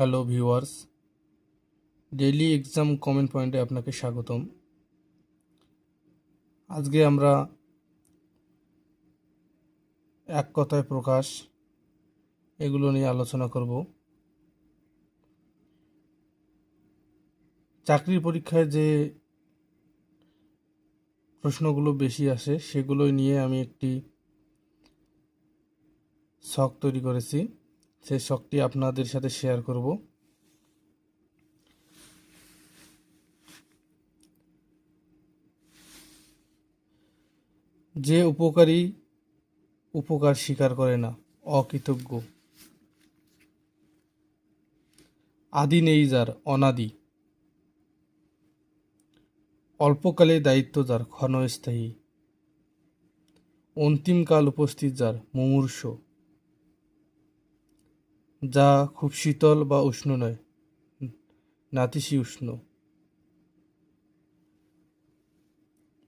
Hello viewers, daily exam comment পয়েন্টে আপনাকে স্বাগতম। আজকে আমরা এক কথায় প্রকাশ এগুলো নিয়ে আলোচনা করব। চাকরির পরীক্ষায় যে প্রশ্নগুলো বেশি আসে সেগুলো নিয়ে আমি একটি শখ তৈরি করেছি। সেই শখটি আপনাদের সাথে শেয়ার করব। যে উপকারী উপকার স্বীকার করে না, অকৃতজ্ঞ। আদি নেই যার অনাদি। অল্পকালে দায়িত্ব যার, ক্ষণস্থায়ী। অন্তিমকাল উপস্থিত যার, মুমূর্ষ। যা খুব শীতল বা উষ্ণ নয়। নাতিশীউষ্ণ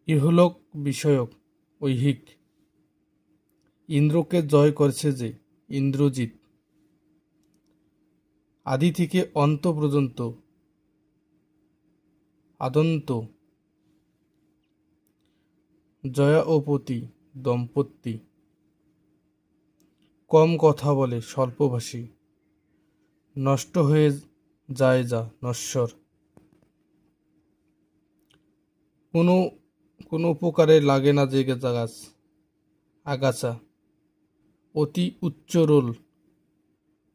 ইহলোক বিষয়ক, ঐহিক। ইন্দ্রকে জয় করেছে যে ইন্দ্রজিৎ। আদি থেকে অন্ত পর্যন্ত আদন্ত। জয়া ও পতি, দম্পতি। কম কথা বলে, স্বল্পভাষী। নষ্ট হয়ে যায় যা নশ্বর। কোনো কোনো উপকারে লাগে না যে গাছ। আগাছা, অতি উচ্চরোল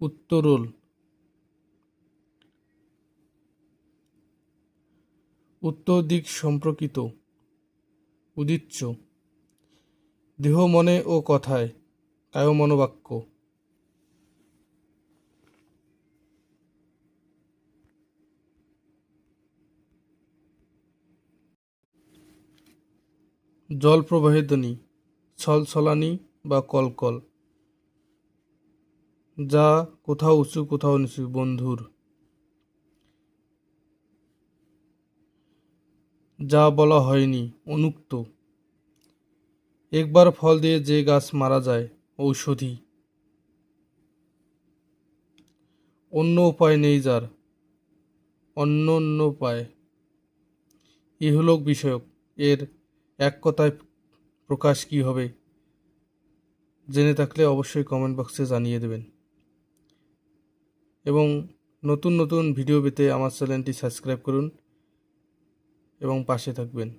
উত্তরোল উত্তর দিক সম্পর্কিত উদিচ্য দেহ মনে ও কথায় কায় জল প্রবাহের ধ্বনি, ছলছলানি বা কলকল, যা কোথাও উঁচু, কোথাও নিচু, বন্ধুর, যা বলা হয়নি, অনুক্ত। একবার ফল দিয়ে যে গাছ মারা যায়, ঔষধি। অন্য উপায় নেই যার অন্য অন্য উপায়। ইহলোক বিষয়ক, এর এক কথায় প্রকাশ কি হবে, জেনে থাকলে অবশ্যই কমেন্ট বক্সে জানিয়ে দেবেন। এবং নতুন নতুন ভিডিও পেতে আমার চ্যানেলটি সাবস্ক্রাইব করুন এবং পাশে থাকবেন।